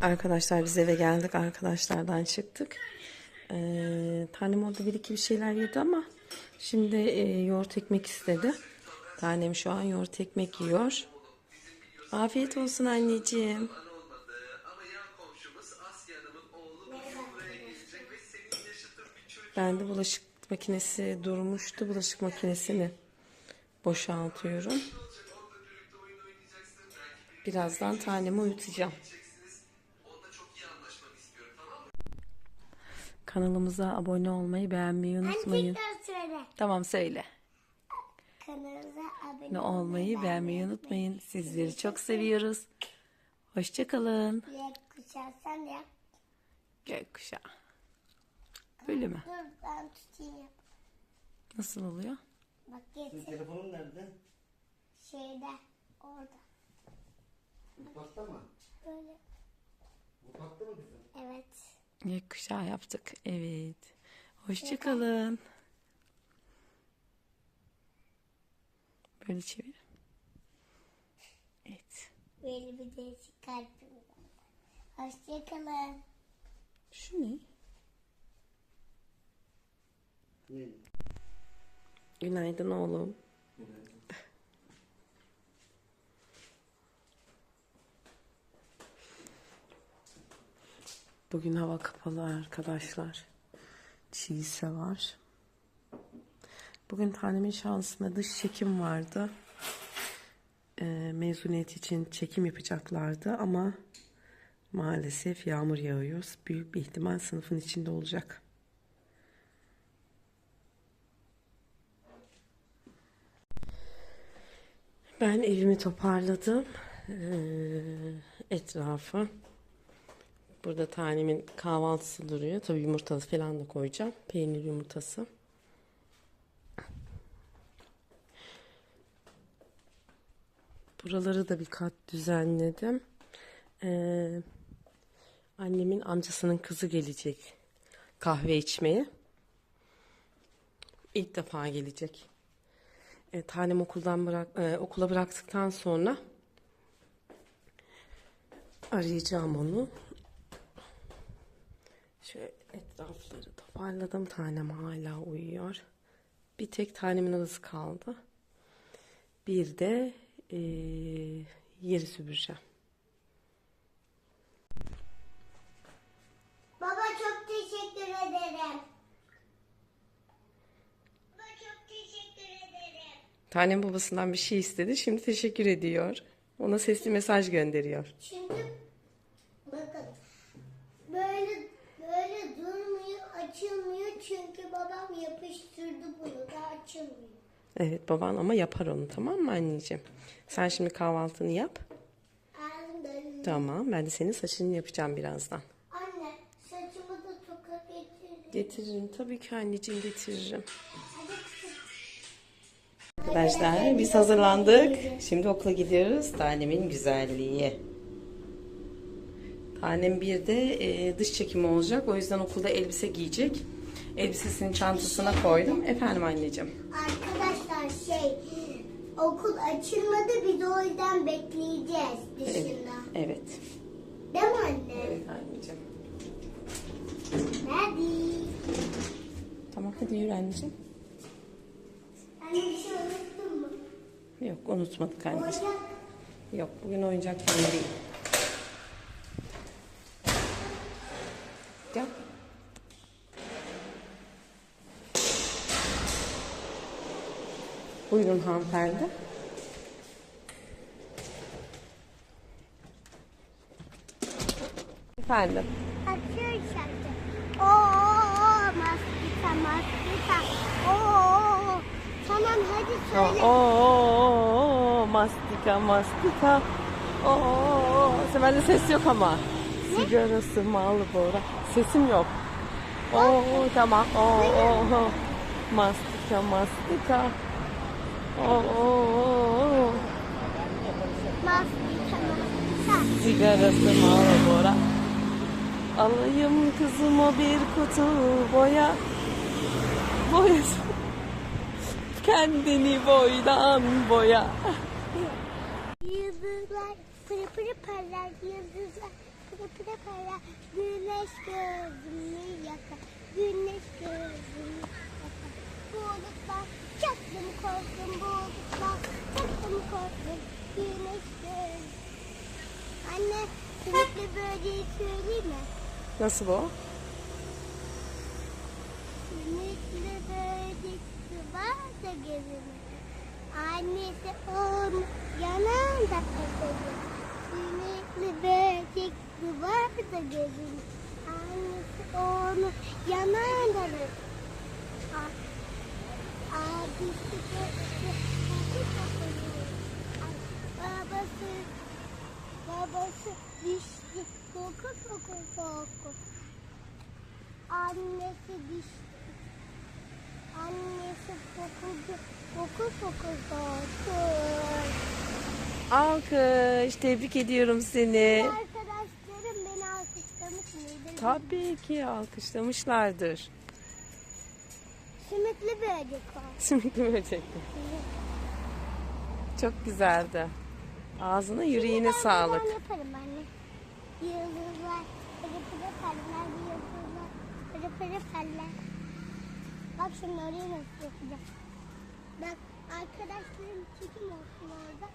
Arkadaşlar biz eve geldik. Arkadaşlardan çıktık. Ee, tanem orada bir iki bir şeyler yedi ama şimdi e, yoğurt ekmek istedi. Tanem şu an yoğurt ekmek yiyor. Afiyet olsun anneciğim. Ben de bulaşık makinesi durmuştu. Bulaşık makinesini boşaltıyorum. Birazdan tanemi uyutacağım. Kanalımıza abone olmayı, beğenmeyi unutmayın. Söyle. Tamam söyle. Kanalımıza abone Ne olmayı, beğenmeyi unutmayın. Sizleri çok seviyoruz. Hoşçakalın. olmayı. Kuşağı sen de yap. Gökkuşağı. Böyle mi? Dur ben tutayım. Nasıl oluyor? Bak getir. Telefonun nerede? Şeyde. Orada. Mutfakta mı? Böyle. Mutfakta mı kızım? Evet. Gökkuşağı yaptık. Evet. Hoşçakalın. Böyle çevir. Evet. Böyle bir değişik kalbim. Hoşçakalın. Şu ne? Ne? Günaydın oğlum. Bugün hava kapalı arkadaşlar. Çiğse var. Bugün tanemin şansına dış çekim vardı. Ee, mezuniyet için çekim yapacaklardı ama maalesef yağmur yağıyor. Büyük bir ihtimal sınıfın içinde olacak. Ben evimi toparladım. Ee, etrafı. Burada tanemin kahvaltısı duruyor. Tabii yumurtası falan da koyacağım. Peynir yumurtası. Buraları da bir kat düzenledim. Ee, annemin amcasının kızı gelecek kahve içmeye. İlk defa gelecek. E, tanem okuldan bırak e, okula bıraktıktan sonra arayacağım onu. Şöyle etrafları toparladım. Tanem hala uyuyor. Bir tek tanemin odası kaldı. Bir de e, yeri süpüreceğim. Baba çok teşekkür ederim. Baba çok teşekkür ederim. Tanem babasından bir şey istedi. Şimdi teşekkür ediyor. Ona sesli mesaj gönderiyor. Çünkü Evet baban ama yapar onu tamam mı anneciğim? Sen şimdi kahvaltını yap. Anne, Tamam ben de senin saçını yapacağım birazdan. anne saçımı da toka getirin. Getiririm tabii ki anneciğim getiririm. Arkadaşlar biz hazırlandık. Şimdi okula gidiyoruz. Tanemin güzelliği. Tanem bir de e, dış çekimi olacak. O yüzden okulda elbise giyecek. Elbisesini çantasına koydum. Efendim anneciğim. Arkadaşlar şey okul açılmadı biz o yüzden bekleyeceğiz Evet. dışında. Evet. Değil mi anne? Evet anneciğim. Hadi. Tamam hadi yürü anneciğim. Anne bir şey unuttun mu? Yok unutmadık anneciğim. Oyuncak. Yok bugün oyuncak değil. Gel. Buyurun hanımefendi. Efendim. Açıyor şarkı. Oo maskita maskita. Oo. Tamam hadi söyle. oo, mastika mastika. Oo, sen de ses yok ama. Sigarası Marlboro. Sesim yok. Oo, tamam. Oo, mastika mastika. Oo, sigarası Marlboro. Alayım kızıma bir kutu boya. Boyasın. Kendini boydan boya. Yıldızlar pırı pırı parlar. Yıldızlar pırı pırı Güneş gözümü yakar. Güneş gözümü yakar. Bulutlar çaktım korktum bulutlar. Çaktım korktum. Güneş göz. Anne simitli böceği söyleyeyim mi? Nasıl bu? Simitli böcek var da gözümü. Annesi onu yanında takıldı. Simitli böcek var da gözümü. Annesi onu yanında takıldı. Babası babası düştü koku koku koku annesi düştü annesi kokudu koku koku koku Alkış. Tebrik ediyorum seni. arkadaşlarım beni alkışlamış mıydı? Tabii ki alkışlamışlardır. Simitli böcek var. Simitli böcek. Çok güzeldi. Ağzına yüreğine ben sağlık. bundan yaparım anne. Yıldızlar, pırı pırı parlar, yıldızlar, pırı pırı parlar. Bak şimdi orayı nasıl yapacağım. Bak arkadaşlarım çekim olsun orada.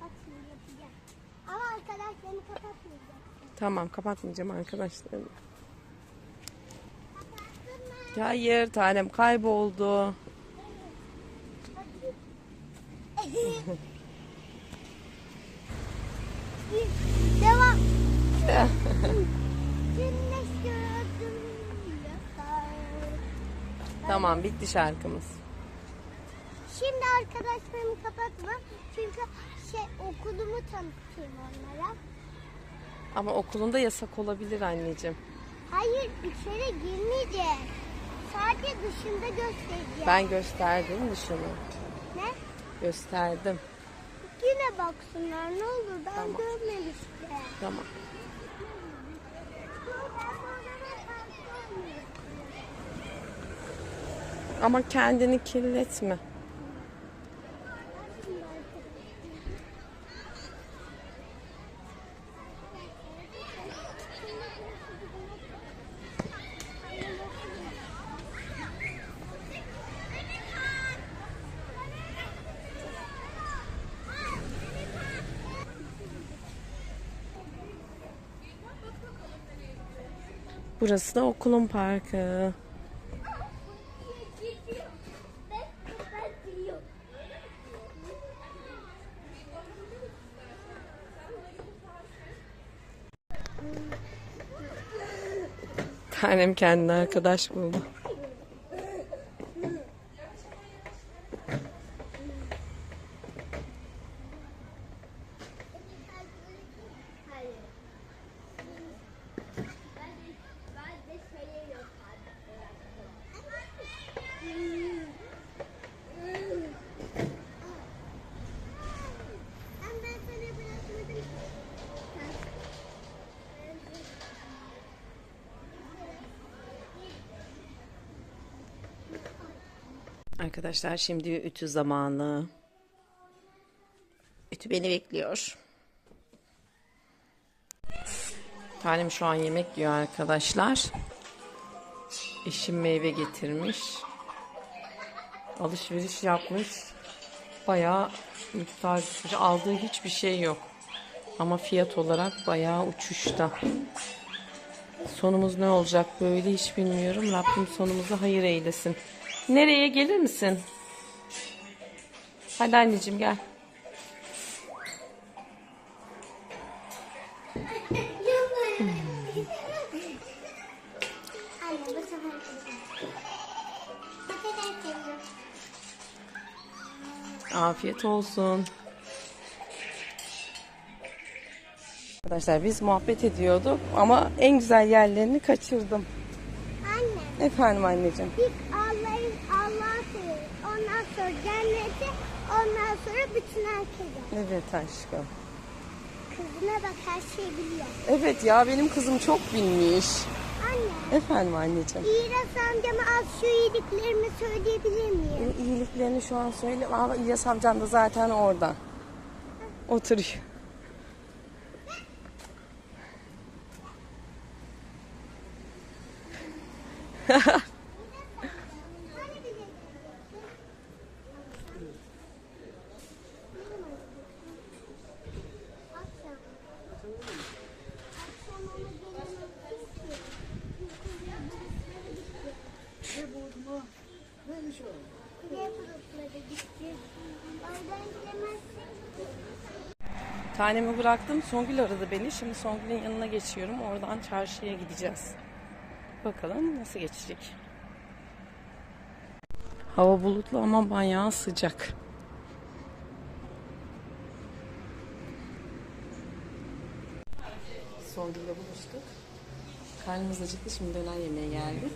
Bak şimdi yapacağım. Ama arkadaşlarını kapatmayacağım. Tamam kapatmayacağım arkadaşlarım. Hayır tanem kayboldu. Devam. Tamam bitti şarkımız. Şimdi arkadaşlarımı kapatma. Çünkü şey okulumu tanıtayım onlara. Ama okulunda yasak olabilir anneciğim. Hayır içeri girmeyeceğiz. Sadece dışında göstereceğim. Ben gösterdim dışını. Ne? Gösterdim. Yine baksınlar ne olur ben Tamam. görmemiştim. Tamam. Ama kendini kirletme. Burası da okulun parkı. Tanem kendine arkadaş buldu. Arkadaşlar şimdi ütü zamanı. Ütü beni bekliyor. Tanem şu an yemek yiyor arkadaşlar. Eşim meyve getirmiş. Alışveriş yapmış. Bayağı miktar. Aldığı hiçbir şey yok. Ama fiyat olarak bayağı uçuşta. Sonumuz ne olacak böyle hiç bilmiyorum. Rabbim sonumuzu hayır eylesin. Nereye gelir misin? Hadi anneciğim gel. Anne bu sefer patates yiyorum. Afiyet olsun. Arkadaşlar biz muhabbet ediyorduk ama en güzel yerlerini kaçırdım. Anne Efendim anneciğim. seviyoruz. Ondan sonra cenneti, ondan sonra bütün herkese. Evet aşkım. Kızına bak her şeyi biliyor. Evet ya benim kızım çok bilmiş. Anne, Efendim anneciğim. İras amcama az şu iyiliklerimi söyleyebilir miyim? E, iyiliklerini şu an söyle. Ama İlyas amcan da zaten orada. Oturuyor. Hani bilecektin? Akşam. Akşam ama gelemezsin ki. Ne bu mu? Neymiş o? Kuzey bulutları gitti. Oradan gelemezsin ki. Tanemi bıraktım. Songül aradı beni. Şimdi Songül'ün yanına geçiyorum. Oradan çarşıya gideceğiz. Bakalım nasıl geçecek. Hava bulutlu ama bayağı sıcak. Songül'le buluştuk. Karnımız acıktı. Şimdi döner yemeğe geldik.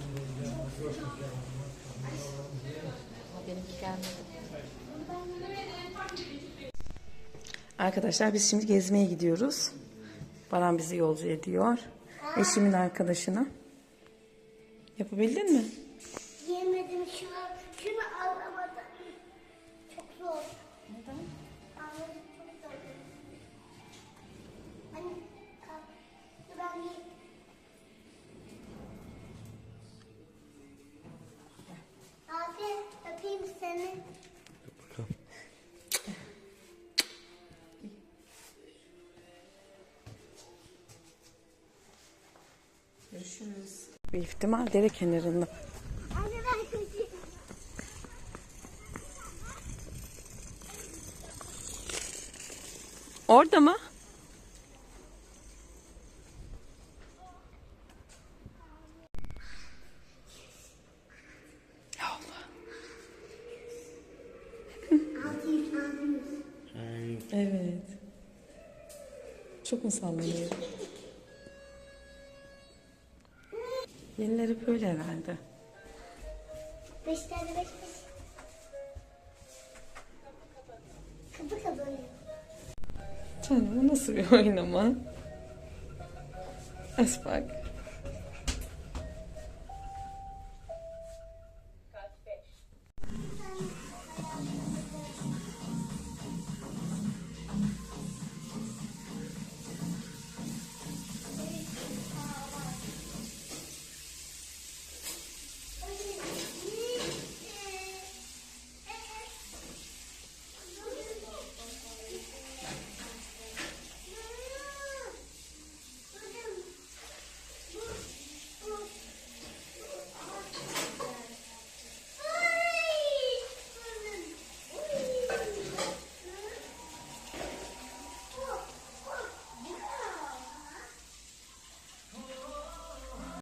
Benimki gelmedi. Arkadaşlar biz şimdi gezmeye gidiyoruz. Baran bizi yolcu ediyor. Eşimin arkadaşına. Yapabildin mi? Yemedim şu an. Şunu alamadım. Çok zor. Neden? Anladım çok zor. Ben yiyeyim. Abi öpeyim seni. Bir ihtimal dere kenarında. Orada mı? Evet. Çok mu sallanıyor? Yenileri böyle herhalde. Beş tane beş beş. Kapı kapanıyor. Canım bu nasıl bir oynama? As bak.